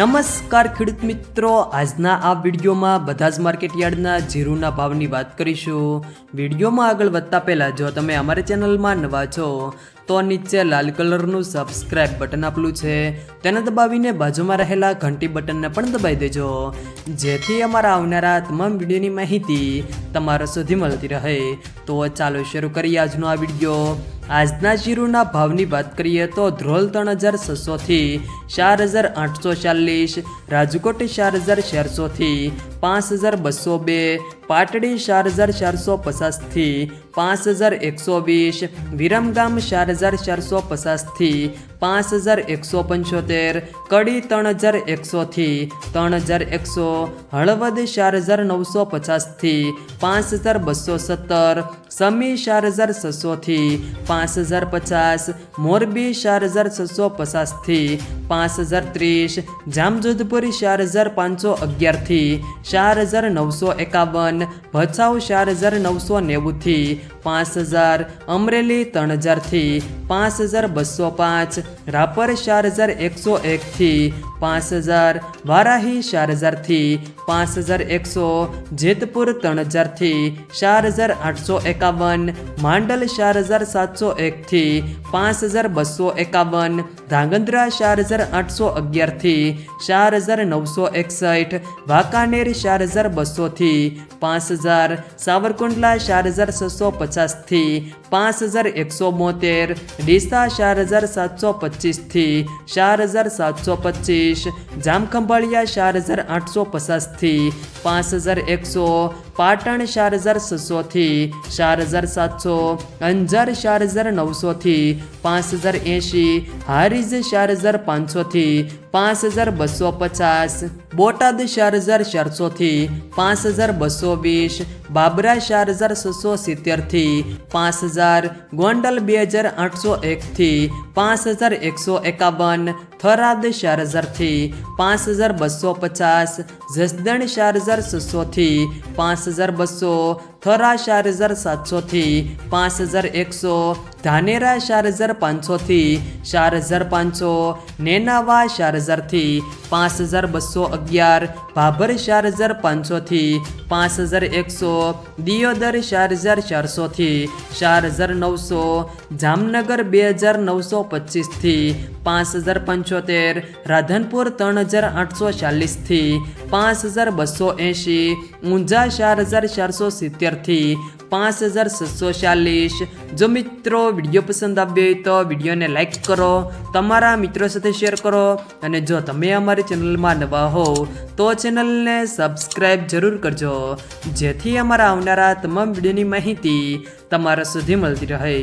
નમસ્કાર ખેડૂત મિત્રો. આજના આ વિડીયોમાં બધા જ માર્કેટ યાર્ડના જીરુના ભાવની વાત કરીશું. વિડીયોમાં આગળ વધતા પહેલાં જો તમે અમારી ચેનલમાં નવા છો તો નીચે લાલ કલરનું સબસ્ક્રાઇબ બટન આપેલું છે. તેને દબાવીને બાજુમાં રહેલા ઘંટી બટનને પણ દબાવી દેજો. જેથી અમારા આવનારા તમામ વિડીયોની માહિતી તમારા સુધી મળતી રહે. તો ચાલો શરૂ કરીએ આજનો આ વીડિયો. આજના જીરુના ભાવની વાત કરીએ તો ધ્રોલ ત્રણ હજાર છસોથી ચાર હજાર આઠસો ચાલીસ, રાજકોટ ચાર હજાર ચારસોથી પાંચ હજાર બસો બે, પાટડી ચાર હજાર ચારસો પચાસથી પાંચ હજાર એકસો વીસ, વિરમગામ ચાર હજાર ચારસો પચાસથી પાંચ હજાર એકસો પંચોતેર, કડી ત્રણ હજાર એકસોથી, ત્રણ હજાર એકસો, હળવદ ચાર હજાર નવસો પચાસથી, પાંચ હજાર બસો સત્તર, સમી ચાર હજાર છસોથી, પાંચ હજાર પચાસ, મોરબી ચાર હજાર છસો પચાસથી પાંચ હજાર ત્રીસ, જામજોધપુરી ચાર હજાર પાંચસો અગિયારથી, ચાર હજાર નવસો એકાવન, ભચાઉ ચાર હજાર નવસો નેવુંથી પાંચ હજાર, અમરેલી ત્રણ હજારથી પાંચ હજાર બસો પાંચ, રાપર ચાર હજાર એકસો એકથી પાંચ હજાર, વારાહી ચાર હજારથી પાંચ હજાર એકસો, જેતપુર ત્રણ હજારથી ચાર હજાર આઠસો એકાવન, માંડલ ચાર હજાર સાતસો એકથી પાંચ હજાર બસો એકાવન, ધાંગધ્રા ચાર હજાર આઠસો અગિયારથી ચાર હજાર નવસો એકસઠ, વાંકાનેર ચાર હજાર બસોથી પાંચ હજાર, સાવરકુંડલા ચાર હજાર છસો પચાસથી પાંચ હજાર એકસો બોતેર, ડીસા ચાર હજાર સાતસો પચીસથી ચાર હજાર સાતસો પચીસ, જામખંભાળિયા ચાર હજાર આઠસો પચાસથી પાંચ હજાર એકસો પાટણ ચાર હજાર છસોથી ચાર હજાર સાતસો, અંજાર ચાર હજાર નવસોથી પાંચ હજાર એંશી, હારીજ ચાર હજાર પાંચસોથી પાંચ હજાર બસો પચાસ, બોટાદ ચાર હજાર ચારસોથી પાંચ હજાર બસો વીસ, બાબરા ચાર હજાર છસો સિત્તેરથી પાંચ હજાર ગોંડલ બે હજાર આઠસો એકથી પાંચ હજાર એકસો એકાવન થરાદ ચાર હજારથી પાંચ હજાર બસો પચાસ જસદણ ચાર હજાર છસોથી પાંચ હજાર બસો થરા ચાર હજાર સાતસોથી પાંચ હજાર એકસો, ધાનેરા ચાર હજાર પાંચસોથી ચાર હજાર પાંચસો, નેનાવા ચાર હજારથી પાંચ હજાર બસો અગિયાર, ભાભર ચાર હજાર પાંચસોથી પાંચ હજાર એકસો, દિયોદર ચાર હજાર ચારસોથી ચાર હજાર નવસો, જામનગર બે હજાર નવસો પચીસથી પાંચ હજાર પંચોતેર, રાધનપુર ત્રણ હજાર આઠસો ચાલીસથી પાંચ હજાર બસો એંશી, ઊંઝા ચાર હજાર ચારસો સિત્તેરથી પાંચ હજાર છસો ચાલીસ. જો મિત્રો વીડિયો પસંદ આવ્યો હોય તો વિડીયોને લાઈક કરો, તમારા મિત્રો સાથે શેર કરો અને જો તમે અમારી ચેનલમાં નવા હો તો ચેનલને સબસ્ક્રાઈબ જરૂર કરજો, જેથી અમારા આવનારા તમામ વિડીયોની માહિતી તમારા સુધી મળતી રહે.